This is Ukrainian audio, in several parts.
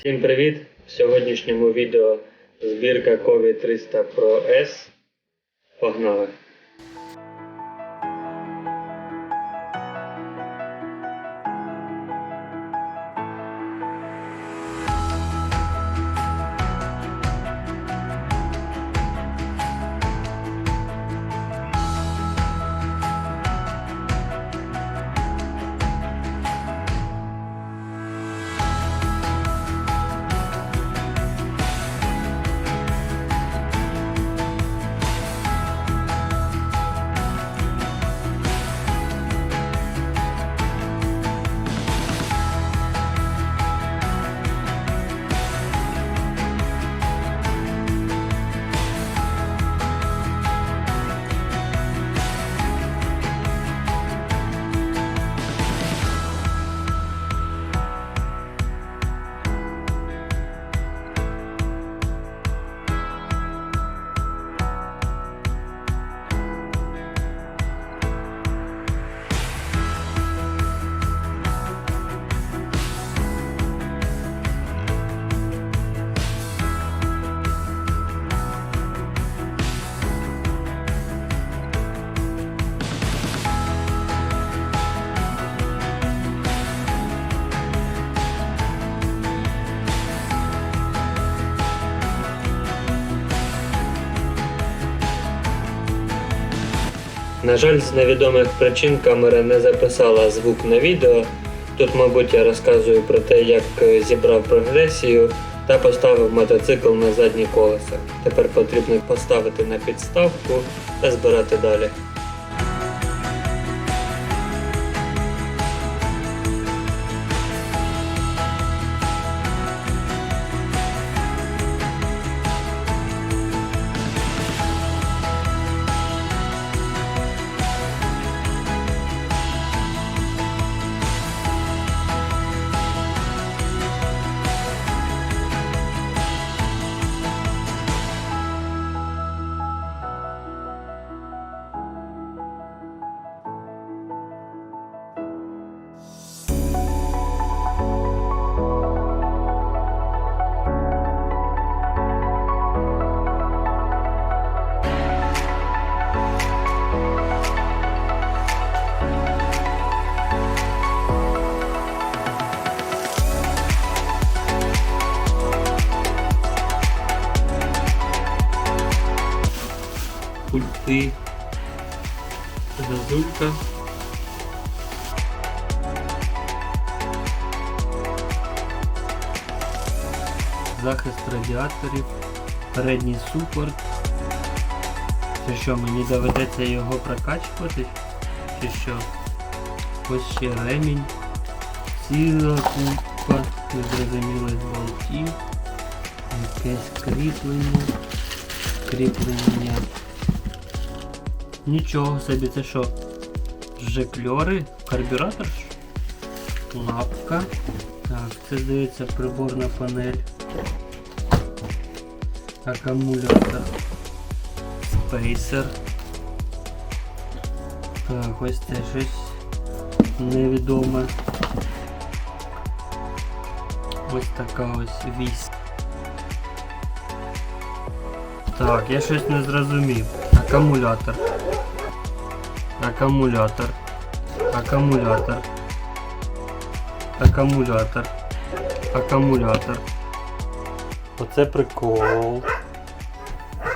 Всім привіт! В сьогоднішньому відео збірка COVID 300 Pro S. Погнали! На жаль, з невідомих причин камера не записала звук на відео. Тут, мабуть, я розказую про те, як е, зібрав прогресію та поставив мотоцикл на задні колеса. Тепер потрібно поставити на підставку та збирати далі. Захист радіаторів, передній супорт. Це що, мені доведеться його прокачувати? Чи що? Ось ще ремінь. Ціла купа незрозумілих болтів. Якесь кріплення. Кріплення. Нічого собі, це що? Жекльори? Карбюратор? Лапка. Так, це здається приборна панель. Акумулятор. Спейсер. Так, ось це щось невідоме. Ось така ось вісь. Так, я щось не зрозумів. Акумулятор. Акумулятор. Акумулятор. Акумулятор. Акумулятор. Оце прикол.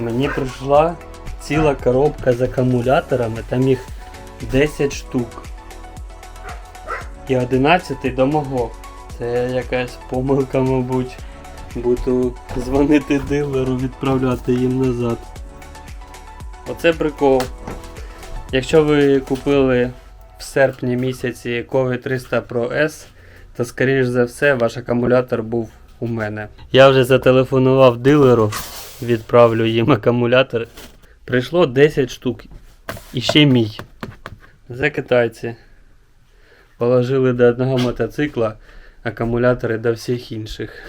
Мені прийшла ціла коробка з акумуляторами, там їх 10 штук. І 11 до мого. Це якась помилка, мабуть. Буду дзвонити дилеру, відправляти їм назад. Оце прикол. Якщо ви купили в серпні місяці COVID 300 Pro S, то скоріш за все ваш акумулятор був у мене. Я вже зателефонував дилеру, відправлю їм акумулятор. Прийшло 10 штук. І ще мій. За китайці. Положили до одного мотоцикла акумулятори до всіх інших.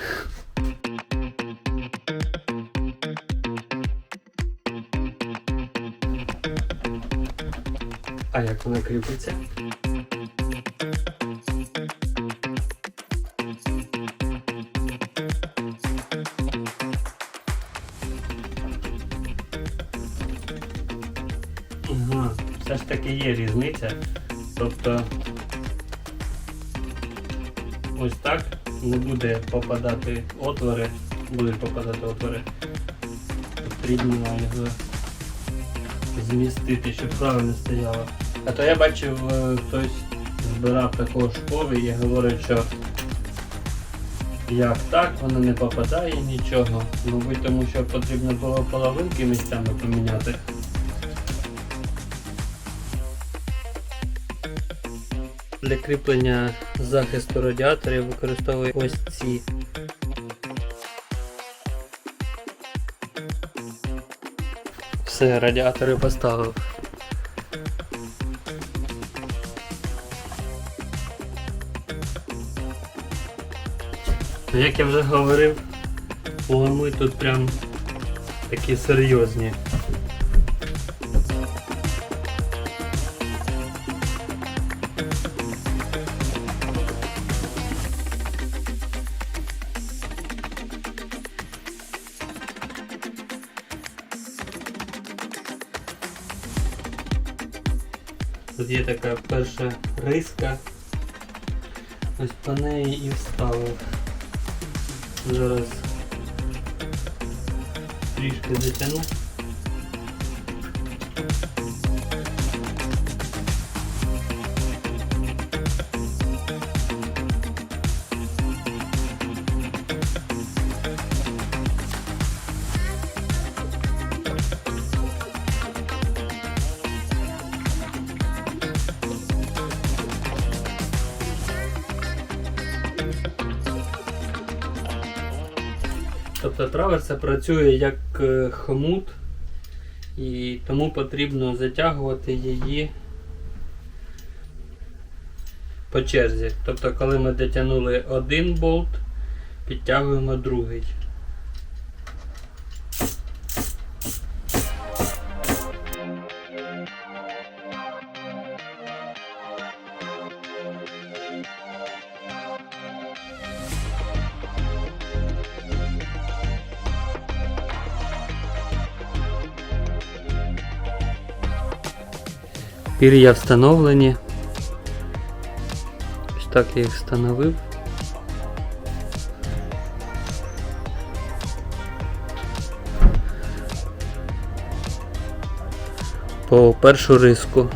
А як вона кріпиться? Є. Тобто ось так не буде попадати отвори, будуть попадати отвори. Потрібно його змістити, щоб правильно стояло. А то я бачив, е, хтось збирав такого школи і говорить, що як так, воно не попадає нічого. Мабуть, тому що потрібно було половинки місцями поміняти. Для кріплення захисту радіаторів використовую ось ці. Все, радіатори поставив. Як я вже говорив, поломи тут прям такі серйозні. Тут є така перша риска. Ось по неї і вставив. Зараз трішки затягну. Тобто траверса працює як хмут хомут, і тому потрібно затягувати її по черзі. Тобто, коли ми дотягнули один болт, підтягуємо другий. Пір'я встановлені. Ось так я їх встановив. По першу риску.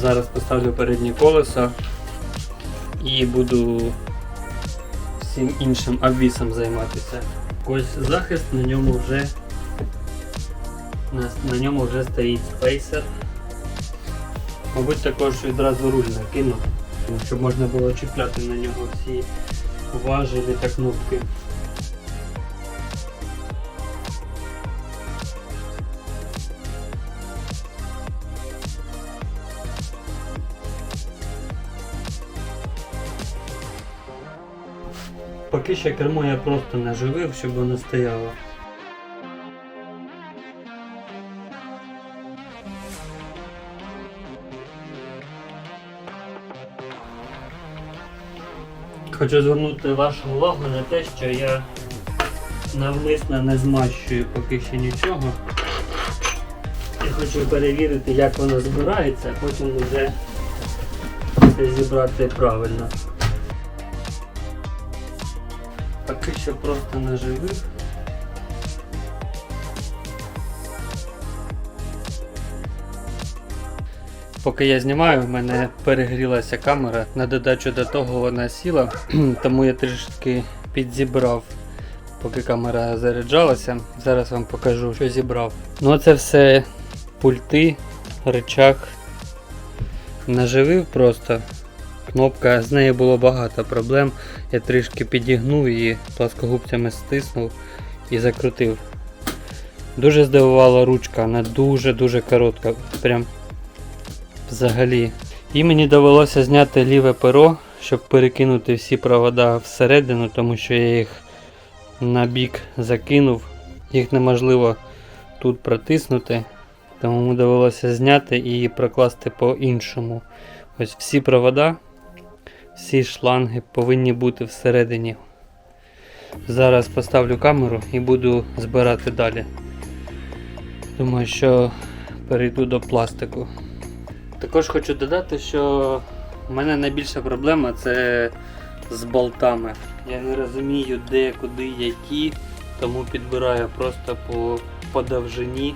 Зараз поставлю переднє колесо і буду всім іншим обвісом займатися. Ось захист на ньому вже на, на ньому вже стоїть спейсер. Мабуть, також відразу руль накинув, щоб можна було чіпляти на нього всі важелі та кнопки. Поки що кермо я просто наживив, щоб воно стояло. Хочу звернути вашу увагу на те, що я навмисно не змащую поки що нічого. Я хочу перевірити, як воно збирається, а потім вже зібрати правильно. Що просто наживив. Поки я знімаю, в мене перегрілася камера. На додачу до того вона сіла, тому я трішки підзібрав, поки камера заряджалася. Зараз вам покажу, що зібрав. Ну це все пульти, рычаг. Наживив просто. Кнопка, з нею було багато проблем. Я трішки підігнув її, пласкогубцями стиснув і закрутив. Дуже здивувала ручка, вона дуже-дуже коротка. Прям взагалі. І мені довелося зняти ліве перо, щоб перекинути всі провода всередину, тому що я їх на бік закинув. Їх неможливо тут протиснути. Тому довелося зняти і прокласти по-іншому. Ось всі провода всі шланги повинні бути всередині. Зараз поставлю камеру і буду збирати далі. Думаю, що перейду до пластику. Також хочу додати, що в мене найбільша проблема це з болтами. Я не розумію, де, куди, які, тому підбираю просто по, по довжині.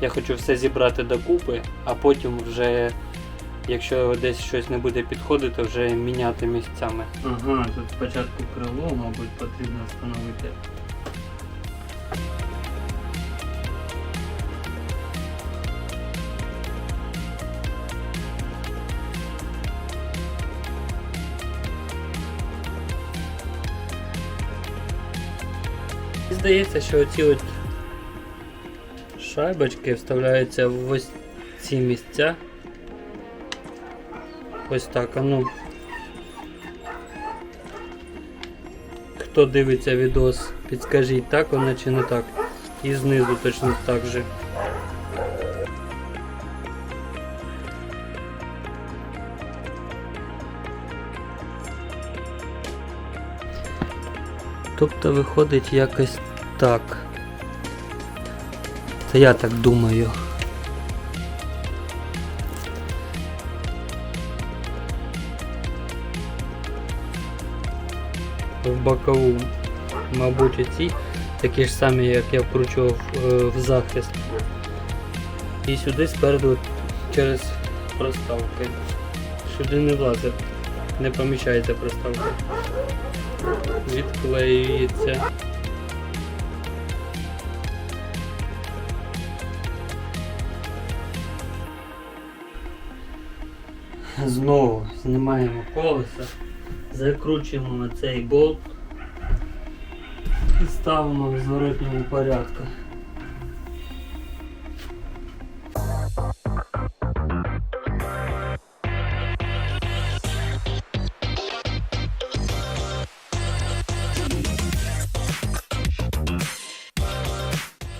Я хочу все зібрати докупи, а потім вже, якщо десь щось не буде підходити, вже міняти місцями. Ага, тут спочатку крило, мабуть, потрібно встановити. Здається, що оці от шайбочки вставляються в ось ці місця. Ось так, а ну. Хто дивиться відос, підскажіть, так воно чи не так. І знизу точно так же. Тобто виходить якось так. Це я так думаю. В бокову, мабуть, ці такі ж самі, як я вкручував е, в захист. І сюди спереду через проставки. Сюди не влазить, не поміщається проставка. Відклеюється. Знову знімаємо колесо, закручуємо на цей болт і ставимо в зворотньому порядку.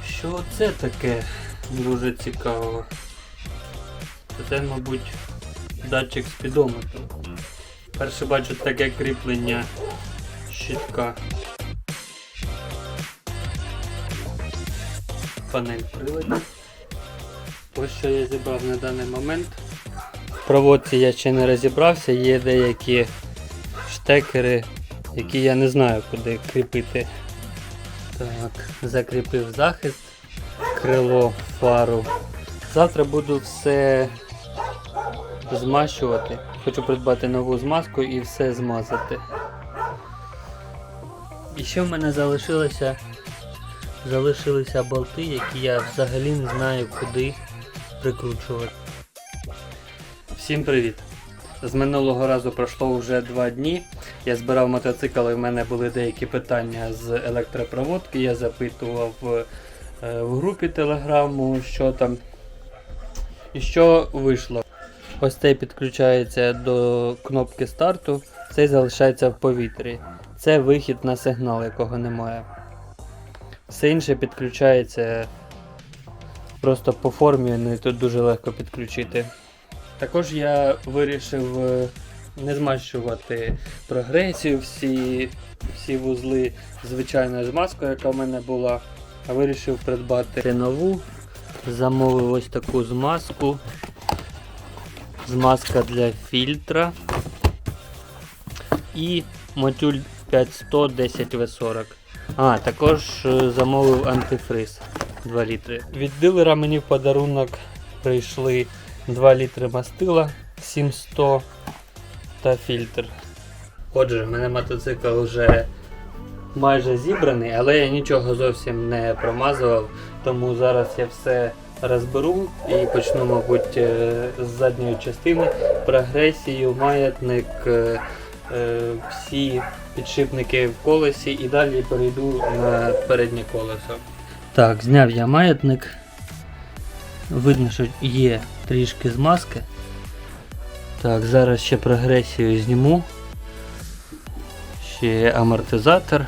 Що це таке дуже цікаво? Це, мабуть, датчик спідометру. Перше бачу таке кріплення щитка. Панель приладів. Ось що я зібрав на даний момент. В проводці я ще не розібрався, є деякі штекери, які я не знаю куди кріпити. Так, закріпив захист, крило, фару. Завтра буду все змащувати. Хочу придбати нову змазку і все змазати. І ще в мене залишилося, залишилися болти, які я взагалі не знаю куди прикручувати. Всім привіт! З минулого разу пройшло вже два дні. Я збирав мотоцикл і в мене були деякі питання з електропроводки. Я запитував е, в групі телеграму, що там. І що вийшло. Ось цей підключається до кнопки старту, цей залишається в повітрі. Це вихід на сигнал, якого немає. Все інше підключається просто по формі, ну і тут дуже легко підключити. Також я вирішив е, не змащувати прогресію, всі, всі вузли звичайною змазкою, яка в мене була, а вирішив придбати нову. Замовив ось таку змазку. Змазка для фільтра. І мотюль 500 10 В40. А, також е, замовив антифриз 2 літри. Від дилера мені в подарунок прийшли 2 літри мастила 700 та фільтр. Отже, в мене мотоцикл вже майже зібраний, але я нічого зовсім не промазував, тому зараз я все розберу і почну, мабуть, е, з задньої частини. Прогресію, маятник, е, е, всі підшипники в колесі і далі перейду на переднє колесо. Так, зняв я маятник. Видно, що є трішки змазки. Так, зараз ще прогресію зніму. Ще амортизатор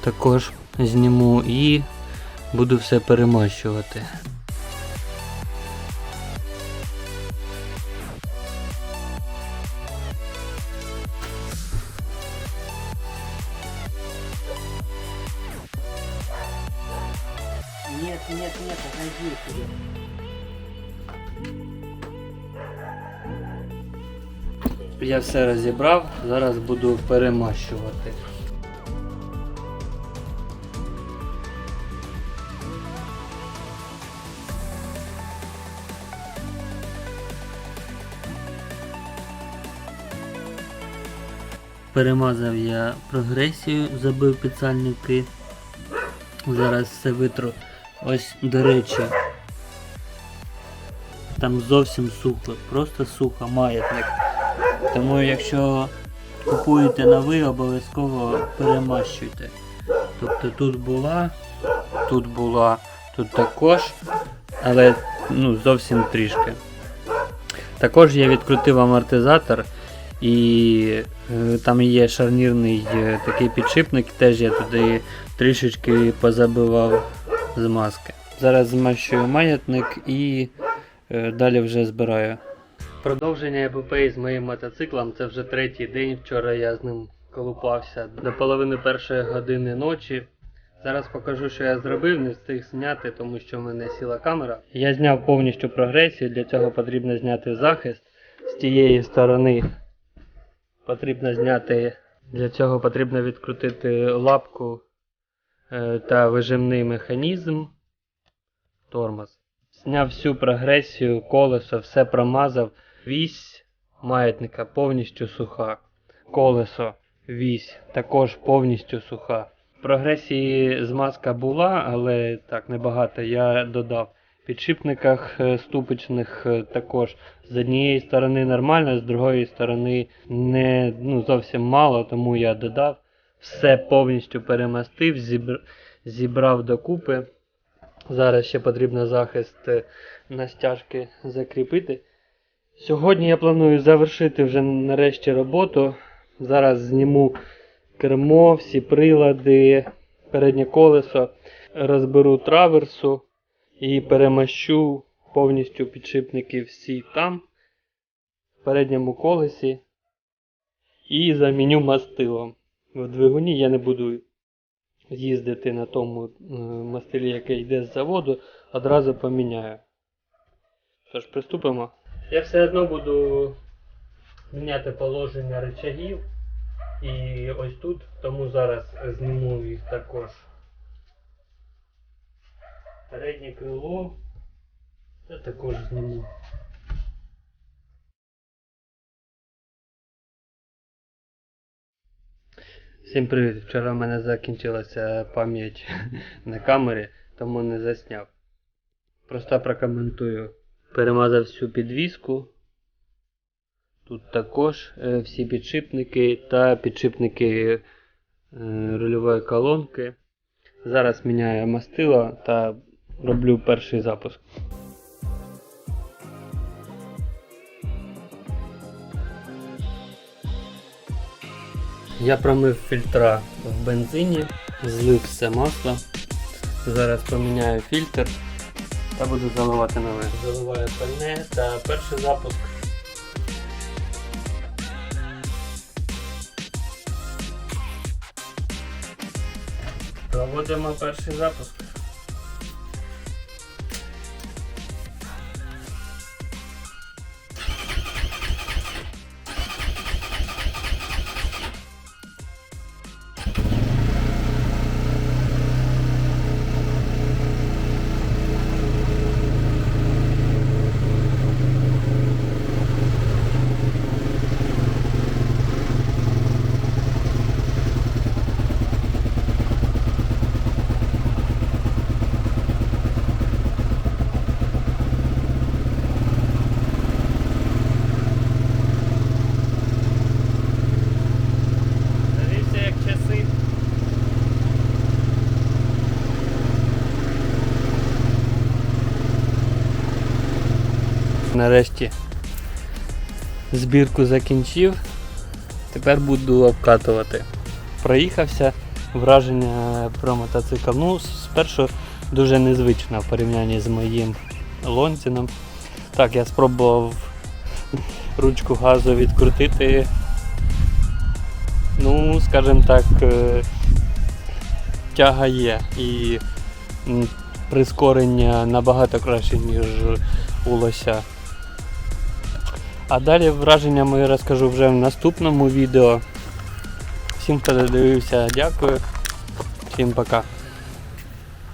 також зніму і буду все перемащувати. Я все розібрав, зараз буду перемащувати. Перемазав я прогресію, забив підсальники. Зараз все витру. Ось, до речі, там зовсім сухо, просто сухо, маятник. Тому якщо купуєте новий, обов'язково перемащуйте. Тобто тут була, тут була, тут також, але ну, зовсім трішки. Також я відкрутив амортизатор і е, там є шарнірний е, такий підшипник, теж я туди трішечки позабивав змазки. Зараз змащую маятник і е, далі вже збираю. Продовження епопеї з моїм мотоциклом це вже третій день. Вчора я з ним колупався до половини першої години ночі. Зараз покажу, що я зробив, не встиг зняти, тому що в мене сіла камера. Я зняв повністю прогресію, для цього потрібно зняти захист з тієї сторони. Потрібно зняти, для цього потрібно відкрутити лапку е, та вижимний механізм. Тормоз. Зняв всю прогресію, колесо, все промазав. Вісь маятника повністю суха. Колесо, вісь також повністю суха. Прогресії змазка була, але так небагато. Я додав. Підшипниках е, ступичних е, також з однієї сторони нормально, з другої сторони не ну, зовсім мало, тому я додав. Все повністю перемастив, зібр... зібрав докупи. Зараз ще потрібно захист е, на стяжки закріпити. Сьогодні я планую завершити вже нарешті роботу. Зараз зніму кермо, всі прилади, переднє колесо, розберу траверсу і перемащу повністю підшипники всі там, в передньому колесі. І заміню мастилом. В двигуні я не буду їздити на тому е, мастилі, яке йде з заводу, одразу поміняю. Тож, приступимо. Я все одно буду міняти положення рычагів. І ось тут, тому зараз зніму їх також. Переднє крило. Це також зніму. Всім привіт! Вчора в мене закінчилася пам'ять на камері, тому не засняв. Просто прокоментую. Перемазав всю підвіску. Тут також е, всі підшипники та підшипники е, рульової колонки. Зараз міняю мастило та роблю перший запуск. Я промив фільтра в бензині, злив все масло. Зараз поміняю фільтр та буду заливати нове. Заливаю пальне та перший запуск. Проводимо перший запуск. Нарешті збірку закінчив. Тепер буду обкатувати. Проїхався, враження про мотоцикл. Ну, спершу дуже незвично в порівнянні з моїм лонціном. Так, я спробував ручку газу відкрутити. Ну, скажімо так, е, тяга є. І прискорення набагато краще, ніж у лося. А далі враження мої розкажу вже в наступному відео. Всім, хто додивився, дякую. Всім пока.